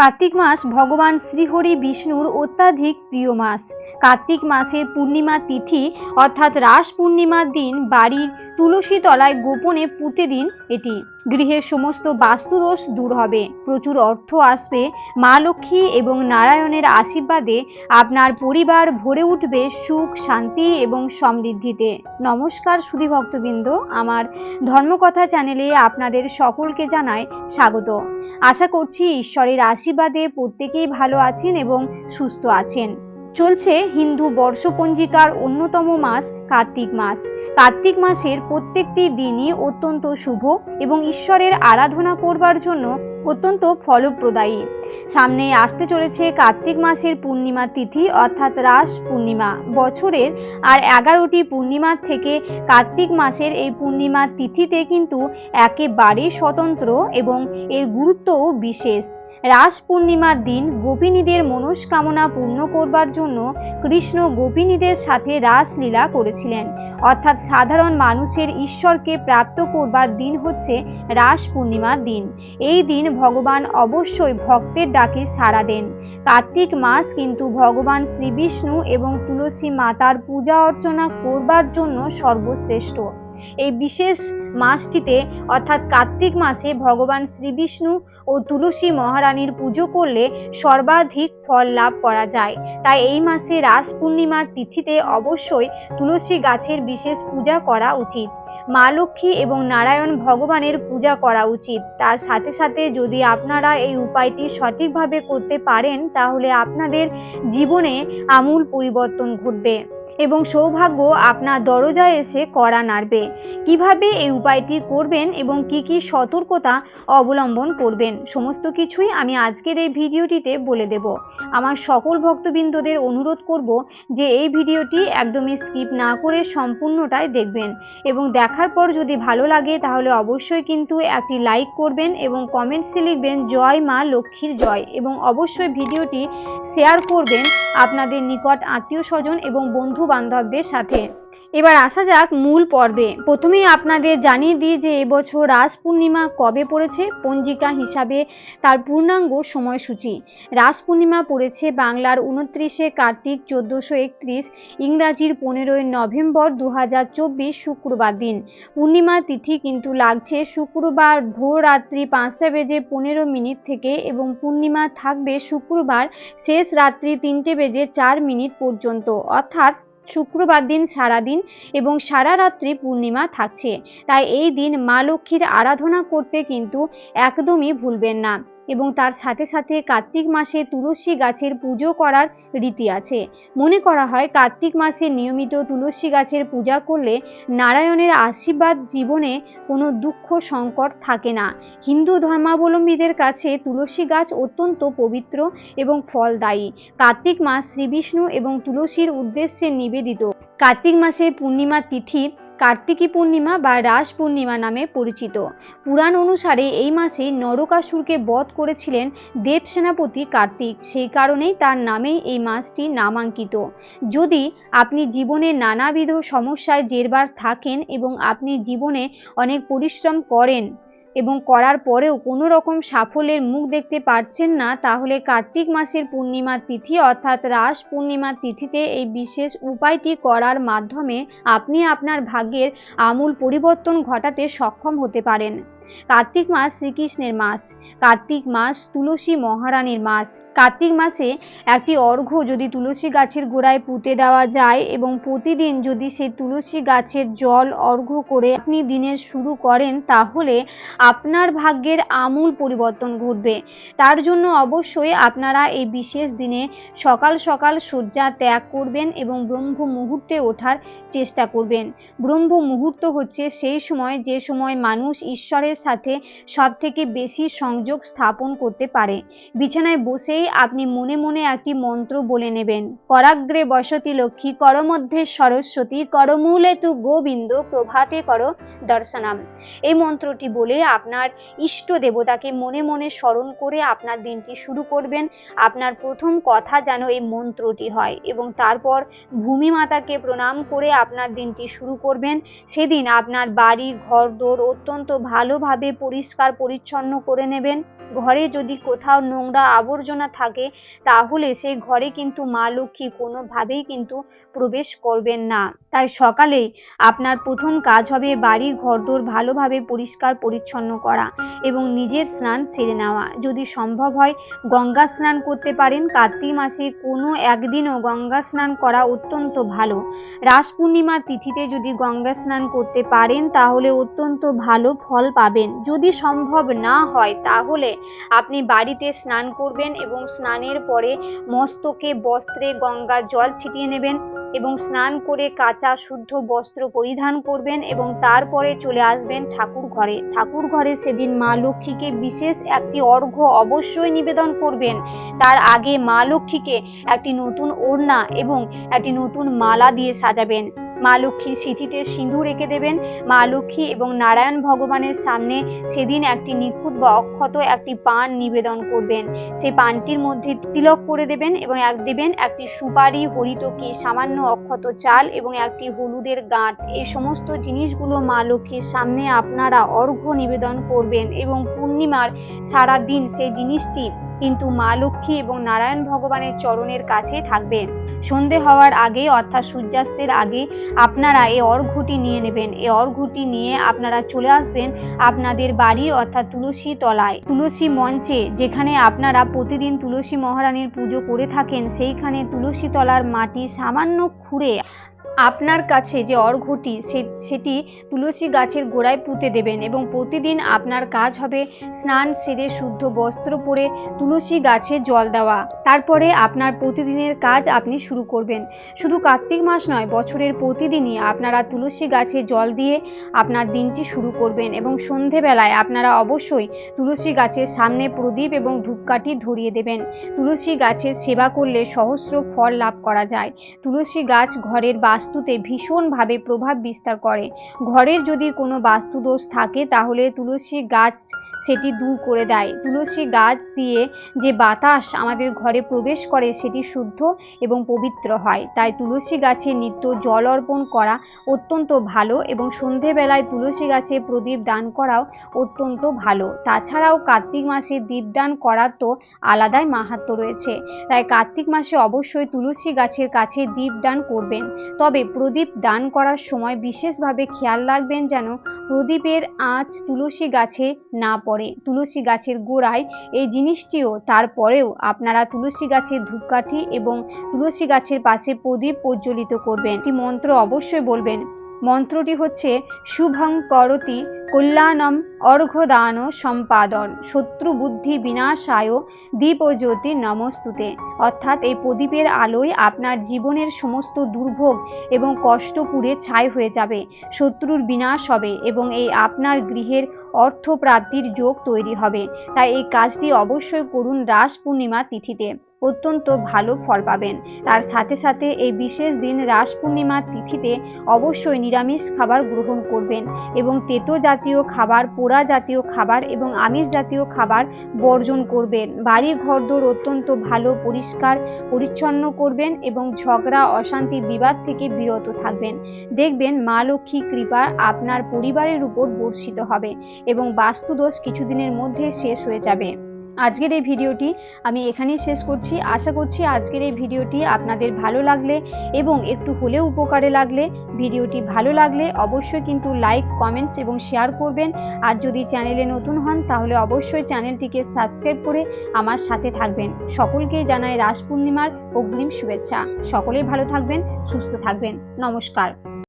কার্তিক মাস ভগবান শ্রীহরি বিষ্ণুর অত্যাধিক প্রিয় মাস। কার্তিক মাসের পূর্ণিমা তিথি অর্থাৎ রাস পূর্ণিমার দিন বাড়ির তুলসী তলায় গোপনে পুঁতে দিন এটি। গৃহের সমস্ত বাস্তুদোষ দূর হবে। প্রচুর অর্থ আসবে মা লক্ষ্মী এবং নারায়ণের আশীর্বাদে আপনার পরিবার ভরে উঠবে সুখ, শান্তি এবং সমৃদ্ধিতে। নমস্কার সুধী ভক্তবৃন্দ, আমার ধর্মকথা চ্যানেলে আপনাদের সকলকে জানায় স্বাগত। আশা করছি ঈশ্বরের আশীর্বাদে প্রত্যেকেই ভালো আছেন এবং সুস্থ আছেন। চলছে হিন্দু বর্ষপঞ্জিকার অন্যতম মাস কার্তিক মাস। কার্তিক মাসের প্রত্যেকটি দিনই অত্যন্ত শুভ এবং ঈশ্বরের আরাধনা করবার জন্য অত্যন্ত ফলপ্রদায়ী। সামনে আসতে চলেছে কার্তিক মাসের পূর্ণিমা তিথি, অর্থাৎ রাস পূর্ণিমা। বছরের আর এগারোটি পূর্ণিমার থেকে কার্তিক মাসের এই পূর্ণিমা তিথিতে কিন্তু একেবারে স্বতন্ত্র এবং এর গুরুত্বও বিশেষ। রাস পূর্ণিমার দিন গোপিনীদের মনস্কামনা পূর্ণ করবার জন্য কৃষ্ণ গোপিনীদের সাথে রাসলীলা করেছিলেন। অর্থাৎ সাধারণ মানুষের ঈশ্বরকে প্রাপ্ত করবার দিন হচ্ছে রাস পূর্ণিমার দিন। এই দিন ভগবান অবশ্যই ভক্তের ডাকে সাড়া দেন। কার্তিক মাস কিন্তু ভগবান শ্রী বিষ্ণু এবং তুলসী মাতার পূজা অর্চনা করবার জন্য সর্বশ্রেষ্ঠ। এই বিশেষ মাসটিতে, অর্থাৎ কার্তিক মাসে ভগবান শ্রী বিষ্ণু ও তুলসী মহারানীর পুজো করলে সর্বাধিক ফল লাভ করা যায়। তাই এই মাসে রাস পূর্ণিমার তিথিতে অবশ্যই তুলসী গাছের বিশেষ পূজা করা উচিত। মা লক্ষ্মী এবং নারায়ণ ভগবানের পূজা করা উচিত। তার সাথে সাথে যদি আপনারা এই উপায়টি সঠিকভাবে করতে পারেন, তাহলে আপনাদের জীবনে আমূল পরিবর্তন ঘটবে। এবং সৌভাগ্য আপনার দরজায় এসে কড়া নাড়বে। কীভাবে এই উপায়টি করবেন এবং কি কি সতর্কতা অবলম্বন করবেন, সমস্ত কিছুই আমি আজকের এই ভিডিওটিতে বলে দেব। আমার সকল ভক্তবৃন্দদের অনুরোধ করব যে এই ভিডিওটি একদমই স্কিপ না করে সম্পূর্ণটাই দেখবেন এবং দেখার পর যদি ভালো লাগে তাহলে অবশ্যই কিন্তু একটি লাইক করবেন এবং কমেন্টসে লিখবেন, জয় মা লক্ষ্মীর জয় এবং অবশ্যই ভিডিওটি শেয়ার করবেন আপনাদের নিকট আত্মীয় স্বজন এবং বন্ধু বান্ধবদের সাথে। এবার আসা যাক মূল পর্বে। প্রথমেই আপনাদের জানিয়ে দিই যে এবছর রাস পূর্ণিমা কবে পড়েছে, পঞ্জিকা হিসাবে তার পূর্ণাঙ্গ সময়সূচি। রাস পূর্ণিমা পড়েছে বাংলার উনত্রিশে কার্তিক চোদ্দোশো একত্রিশ, ইংরাজির পনেরোই নভেম্বর দু হাজার চব্বিশ শুক্রবার দিন। পূর্ণিমা তিথি কিন্তু লাগছে শুক্রবার ভোর রাত্রি পাঁচটা বেজে পনেরো মিনিট থেকে এবং পূর্ণিমা থাকবে শুক্রবার শেষ রাত্রি তিনটে বেজে চার মিনিট পর্যন্ত। অর্থাৎ শুক্রবার দিন সারাদিন এবং সারা রাত্রি পূর্ণিমা থাকছে। তাই এই দিন মা লক্ষ্মীর আরাধনা করতে কিন্তু একদমই ভুলবেন না। এবং তার সাথে সাথে কার্তিক মাসে তুলসী গাছের পুজো করার রীতি আছে। মনে করা হয়, কার্তিক মাসে নিয়মিত তুলসী গাছের পূজা করলে নারায়ণের আশীর্বাদ জীবনে কোনো দুঃখ সংকট থাকে না। হিন্দু ধর্মাবলম্বীদের কাছে তুলসী গাছ অত্যন্ত পবিত্র এবং ফলদায়ী। কার্তিক মাস শ্রীবিষ্ণু এবং তুলসীর উদ্দেশ্যে নিবেদিত। কার্তিক মাসে পূর্ণিমা তিথি কার্তিকী পূর্ণিমা বা রাস পূর্ণিমা নামে পরিচিত। পুরাণ অনুসারে এই মাসে নরকাসুরকে বধ করেছিলেন দেব সেনাপতি কার্তিক। সেই কারণেই তার নামেই এই মাসটি নামাঙ্কিত। যদি আপনি জীবনে নানাবিধ সমস্যায় জেরবার থাকেন এবং আপনি জীবনে অনেক পরিশ্রম করেন এবং করার পরেও কোনো রকম সাফল্যের মুখ দেখতে পারছেন না, তাহলে কার্তিক মাসের পূর্ণিমা তিথি অর্থাৎ রাস পূর্ণিমা তিথিতে এই বিশেষ উপায়টি করার মাধ্যমে আপনি আপনার ভাগ্যের আমূল পরিবর্তন ঘটাতে সক্ষম হতে পারেন। কার্তিক মাস শ্রীকৃষ্ণের মাস। কার্তিক মাস তুলসী মহারানীর মাস। কার্তিক মাসে একটি অর্ঘ্য যদি তুলসী গাছের গোড়ায় পুঁতে দেওয়া যায় এবং প্রতিদিন যদি সেই তুলসী গাছের জল অর্ঘ্য করে আপনি দিনের শুরু করেন, তাহলে আপনার ভাগ্যের আমূল পরিবর্তন ঘটবে। তার জন্য অবশ্যই আপনারা এই বিশেষ দিনে সকাল সকাল শয্যা ত্যাগ করবেন এবং ব্রহ্ম মুহূর্তে ওঠার চেষ্টা করবেন। ব্রহ্ম মুহূর্ত হচ্ছে সেই সময় যে সময় মানুষ ঈশ্বরের সাথে সব থেকে বেশি সংযোগ স্থাপন করতে পারে। বিছানায় বসেই আপনি মনে মনে একটি মন্ত্র বলে নেবেন। করাগ্রে বসতি লক্ষ্মী, করমধ্যে সরস্বতী, করমূলে তু গোবিন্দ, প্রভাতে কর দর্শনাম। এই মন্ত্রটি বলে আপনার ইষ্ট দেবতাকে মনে মনে স্মরণ করে আপনার দিনটি শুরু করবেন। আপনার প্রথম কথা যেন এই মন্ত্রটি হয় এবং তারপর ভূমি মাতাকে প্রণাম করে আপনার দিনটি শুরু করবেন। সেদিন আপনার বাড়ি ঘর দোর অত্যন্ত ভালোভাবে ভালোভাবে পরিষ্কার পরিচ্ছন্ন করে নেবেন। ঘরে যদি কোথাও নোংরা আবর্জনা থাকে, তাহলে সেই ঘরে কিন্তু মা লক্ষ্মী কোনোভাবেই কিন্তু প্রবেশ করবেন না। তাই সকালেই আপনার প্রথম কাজ হবে বাড়ি ঘরদোর ভালোভাবে পরিষ্কার পরিচ্ছন্ন করা এবং নিজের স্নান সেরে নেওয়া। যদি সম্ভব হয় গঙ্গা স্নান করতে পারেন। কার্তিক মাসে কোনো একদিনও গঙ্গা স্নান করা অত্যন্ত ভালো। রাস পূর্ণিমার তিথিতে যদি গঙ্গা স্নান করতে পারেন, তাহলে অত্যন্ত ভালো ফল পাবেন। যদি সম্ভব না হয়, তাহলে আপনি বাড়িতে স্নান করবেন এবং স্নানের পরে মস্তকে বস্ত্রে গঙ্গা জল ছিটিয়ে নেবেন এবং স্নান করে কাঁচা শুদ্ধ বস্ত্র পরিধান করবেন এবং তারপরে চলে আসবেন ঠাকুর ঘরে। ঠাকুর ঘরে সেদিন মা লক্ষ্মীকে বিশেষ একটি অর্ঘ্য অবশ্যই নিবেদন করবেন। তার আগে মা লক্ষ্মীকে একটি নতুন ওড়না এবং একটি নতুন মালা দিয়ে সাজাবেন। মা লক্ষ্মীর সিঁথিতে সিঁদুর রেখে দেবেন। মা লক্ষ্মী এবং নারায়ণ ভগবানের সামনে সেদিন একটি নিখুঁত বা অক্ষত একটি পান নিবেদন করবেন। সেই পানটির মধ্যে তিলক করে দেবেন এবং এক, দেবেন একটি সুপারি হরিতকি সামান্য অক্ষত চাল এবং একটি হলুদের গাঁট। এই সমস্ত জিনিসগুলো মা লক্ষ্মীর সামনে আপনারা অর্ঘ্য নিবেদন করবেন এবং পূর্ণিমার সারা দিন সেই জিনিসটি কিন্তু মা লক্ষ্মী এবং নারায়ণ ভগবানের চরণের কাছে থাকবে সন্ধে হওয়ার আগে, অর্থাৎ সূর্যাস্তের আগে, আপনারা এই অর্ঘ্যটি নিয়ে নেবেন। এই অর্ঘ্যটি নিয়ে আপনারা চলে আসবেন আপনাদের বাড়ি, অর্থাৎ তুলসী তলায়। তুলসী মঞ্চে, যেখানে আপনারা প্রতিদিন তুলসী মহারানীর পুজো করে থাকেন, সেইখানে তুলসী তলার মাটি সামান্য খুঁড়ে আপনার কাছে যে অর্ঘটি সেটি তুলসী গাছের গোড়ায় পুঁতে দেবেন এবং প্রতিদিন আপনার কাজ হবে স্নান, সেরে শুদ্ধ বস্ত্র পরে তুলসী গাছে জল দেওয়া। তারপরে আপনার প্রতিদিনের কাজ আপনি শুরু করবেন। শুধু কার্তিক মাস নয়, বছরের প্রতিদিনই আপনারা তুলসী গাছে জল দিয়ে আপনার দিনটি শুরু করবেন এবং সন্ধেবেলায় আপনারা অবশ্যই তুলসী গাছের সামনে প্রদীপ এবং ধূপকাঠি ধরিয়ে দেবেন। তুলসী গাছের সেবা করলে সহস্র ফল লাভ করা যায়। তুলসী গাছ ঘরের বাস্তুতে ভীষণভাবে প্রভাব বিস্তার করে। ঘরের যদি কোনো বাস্তু দোষ থাকে তাহলে তুলসী গাছ সেটি দূর করে দেয়। তুলসী গাছ দিয়ে যে বাতাস আমাদের ঘরে প্রবেশ করে, সেটি শুদ্ধ এবং পবিত্র হয়। তাই তুলসী গাছে নিত্য জল অর্পণ করা অত্যন্ত ভালো এবং সন্ধেবেলায় তুলসী গাছে প্রদীপ দান করাও অত্যন্ত ভালো। তাছাড়াও কার্তিক মাসে দীপদান করার তো আলাদাই মাহাত্ম্য রয়েছে। তাই কার্তিক মাসে অবশ্যই তুলসী গাছের কাছে দীপদান করবেন। তবে প্রদীপ দান করার সময় বিশেষভাবে খেয়াল রাখবেন যেন প্রদীপের আঁচ তুলসী গাছে না পড়ে। তুলসী গাছের গোড়ায় এই জিনিসটিও। তারপরেও আপনারা তুলসী গাছের ধূপকাঠি এবং তুলসী গাছের পাশে প্রদীপ প্রজ্বলিত করবেন। একটি মন্ত্র অবশ্যই বলবেন। মন্ত্রটি হচ্ছে, শুভং করতি কল্যাণম অর্ঘদান সম্পাদন। শত্রু বুদ্ধি বিনাশায় দীপ জ্যোতি নমস্তুতে। অর্থাৎ এই প্রদীপের আলোয় আপনার জীবনের সমস্ত দুর্ভোগ এবং কষ্ট পুড়ে ছাই হয়ে যাবে। শত্রুর বিনাশ হবে এবং এই আপনার গৃহের অর্থ প্রাপ্তির যোগ তৈরি হবে। তাই এই কাজটি অবশ্যই করুন রাস পূর্ণিমা তিথিতে। অত্যন্ত ভালো ফল পাবেন। তার সাথে সাথে এই বিশেষ দিন রাস পূর্ণিমার তিথিতে অবশ্যই নিরামিষ খাবার গ্রহণ করবেন এবং তেতো জাতীয় খাবার, পোড়া জাতীয় খাবার এবং আমিষ জাতীয় খাবার বর্জন করবেন। বাড়ি ঘরদোর অত্যন্ত ভালো, পরিষ্কার, পরিচ্ছন্ন করবেন এবং ঝগড়া, অশান্তি, বিবাদ থেকে বিরত থাকবেন। দেখবেন মা লক্ষ্মী কৃপা আপনার পরিবারের উপর বর্ষিত হবে এবং বাস্তুদোষ কিছুদিনের মধ্যে শেষ হয়ে যাবে। আজকের এই ভিডিওটি আমি এখানেই শেষ করছি। আশা করছি আজকের এই ভিডিওটি আপনাদের ভালো লাগলে এবং একটু হলেও উপকারে লাগলে ভিডিওটি ভালো লাগলে অবশ্যই কিন্তু লাইক, কমেন্টস এবং শেয়ার করবেন। আর যদি চ্যানেলে নতুন হন তাহলে অবশ্যই চ্যানেলটিকে সাবস্ক্রাইব করে আমার সাথে থাকবেন। সকলকেই জানাই রাস পূর্ণিমার অগ্রিম শুভেচ্ছা। সকলেই ভালো থাকবেন, সুস্থ থাকবেন। নমস্কার।